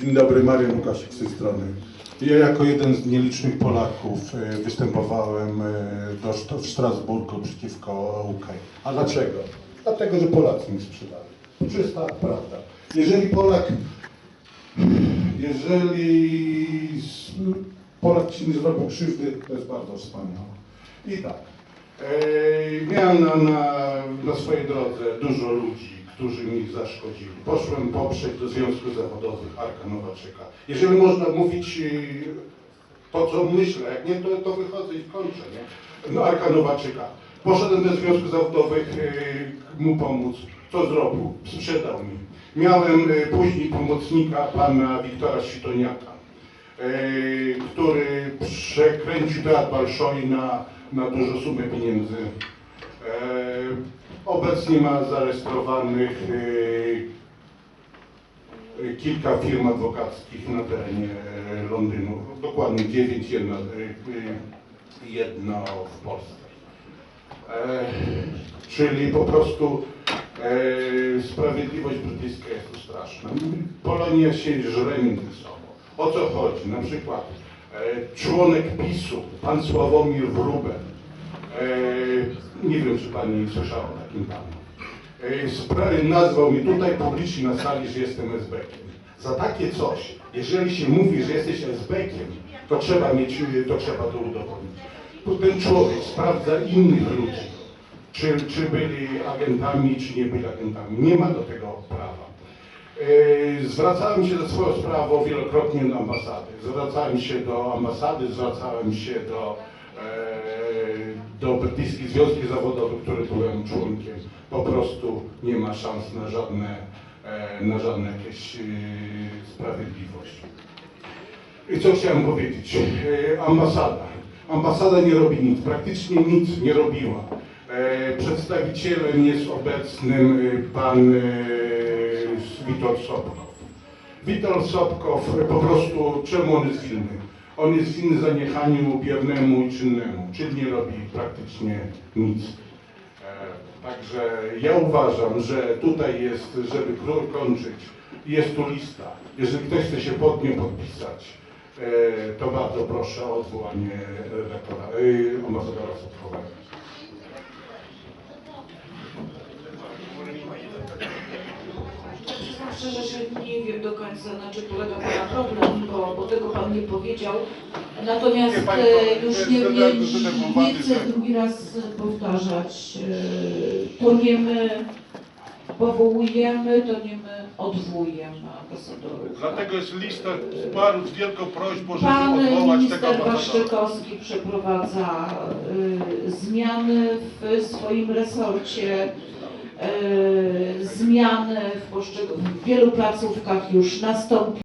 Dzień dobry, Marian Łukasik z tej strony. Ja jako jeden z nielicznych Polaków e, występowałem e, do, w Strasburgu przeciwko UK. A dlaczego? Dlatego, że Polacy mi sprzedali. Czysta prawda. Jeżeli Polak, jeżeli Polak ci nie zrobił krzywdy, to jest bardzo wspaniałe. I tak, e, miałem na, na, na swojej drodze dużo ludzi, którzy mi zaszkodzili. Poszłem poprzeć do Związku Zawodowych Arka Nowaczyka. Jeżeli można mówić e, to, co myślę, jak nie, to, to wychodzę i kończę, nie? No, Arka Nowaczyka. Poszedłem do Związku Zawodowych e, mu pomóc. Co zrobił? Sprzedał mi. Miałem e, później pomocnika pana Wiktora Świtoniaka, e, który przekręcił teatr Balszoi na, na dużą sumę pieniędzy. Obecnie ma zarejestrowanych e, kilka firm adwokackich na terenie e, Londynu. Dokładnie dziewięć, jedna, e, jedno w Polsce. E, czyli po prostu e, sprawiedliwość brytyjska jest tu straszna. Polonia się żre między sobą. O co chodzi? Na przykład e, członek PiSu, pan Sławomir Wróbel, nie wiem czy pani słyszała o takim panu, e, nazwał mnie tutaj publicznie na sali, że jestem SB-kiem. Za takie coś, jeżeli się mówi, że jesteś SB-kiem, to trzeba mieć, to trzeba to udowodnić. Ten człowiek sprawdza innych ludzi, czy, czy byli agentami, czy nie byli agentami. Nie ma do tego prawa. Zwracałem się ze swoją sprawą wielokrotnie do ambasady. Zwracałem się do ambasady, zwracałem się do, e, do brytyjskich związków zawodowych, których byłem członkiem. Po prostu nie ma szans na żadne, e, na żadne jakieś e, sprawiedliwość. I co chciałem powiedzieć? E, Ambasada. Ambasada nie robi nic, praktycznie nic nie robiła. E, Przedstawicielem jest obecnym e, pan e, Witold Sobkow. Witold Sobkow e, po prostu, czemu on jest winny? On jest winny zaniechaniu biernemu i czynnemu, czyli nie robi praktycznie nic. E, Także ja uważam, że tutaj jest, żeby król kończyć, jest tu lista. Jeżeli ktoś chce się pod nią podpisać, e, to bardzo proszę o odwołanie redaktora, e, ambasadora Sobkowego. Przyznam szczerze, że nie wiem do końca, na czym polega Pana problem, bo, bo tego Pan nie powiedział. Natomiast Pani e, to- już nie, nie, nie chcę drugi raz powtarzać. E, To nie my powołujemy, to nie my odwołujemy ambasadorów. Dlatego jest lista bardzo z wielką prośbą, żeby Pan odwołać tego minister ambasadora. Waszczykowski przeprowadza y, zmiany w swoim resorcie. Y, zmiany w, w wielu placówkach już nastąpiły.